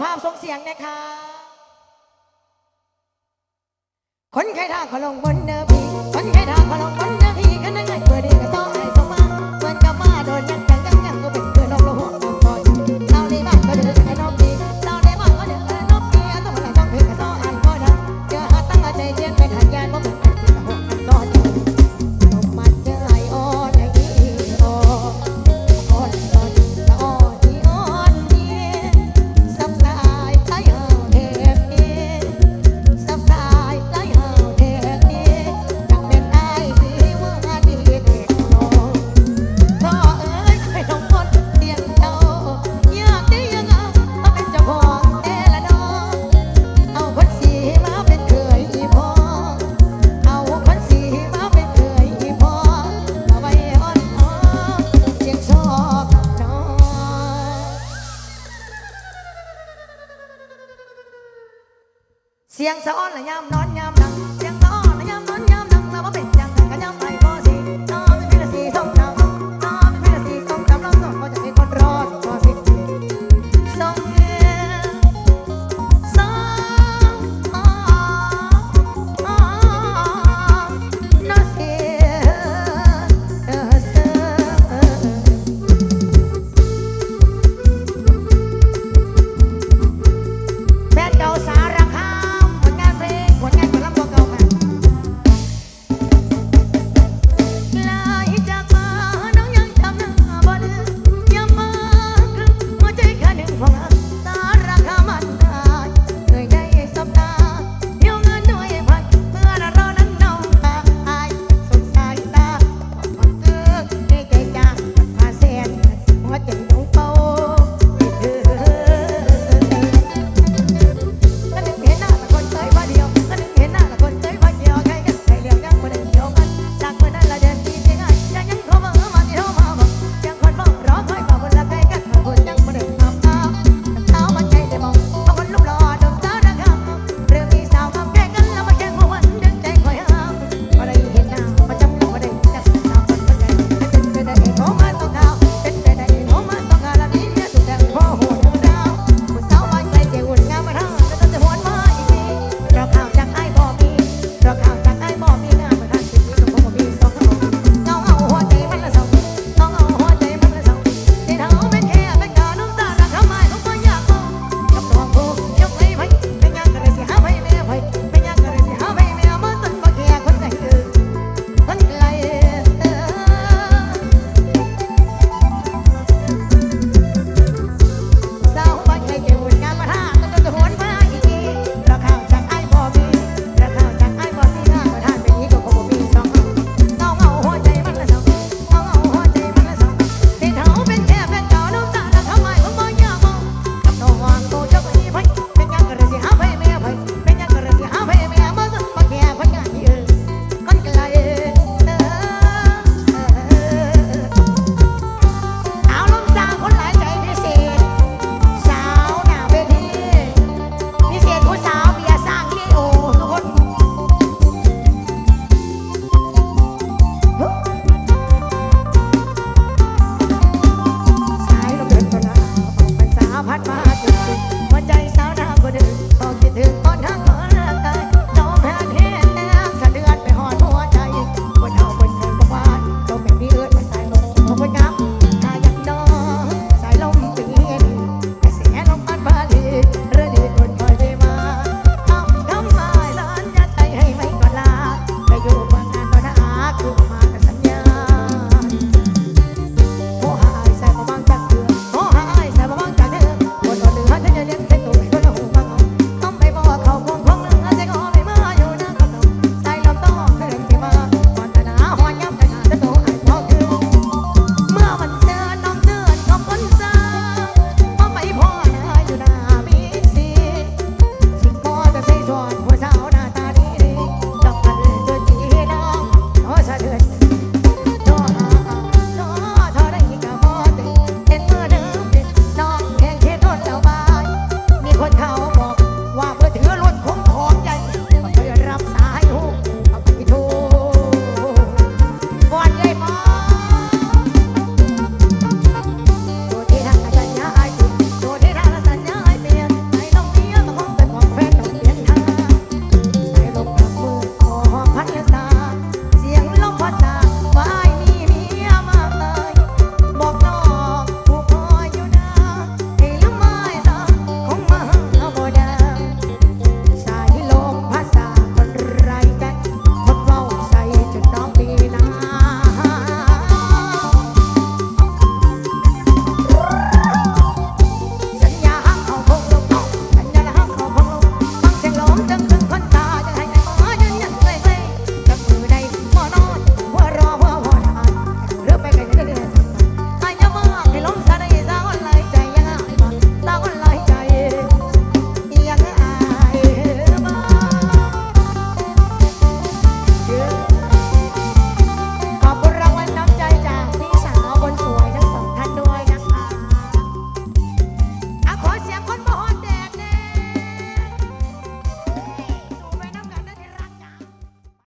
ภาพทรงเสียงนะคะคนไข้ท่าขอลงบนเนอพีคนไข้ท่าขอลงบนเนอพีก็นั่งไงเพื่อดีก็ต้อง เสียงสะอ้อนหรือย่ามนอนย่าม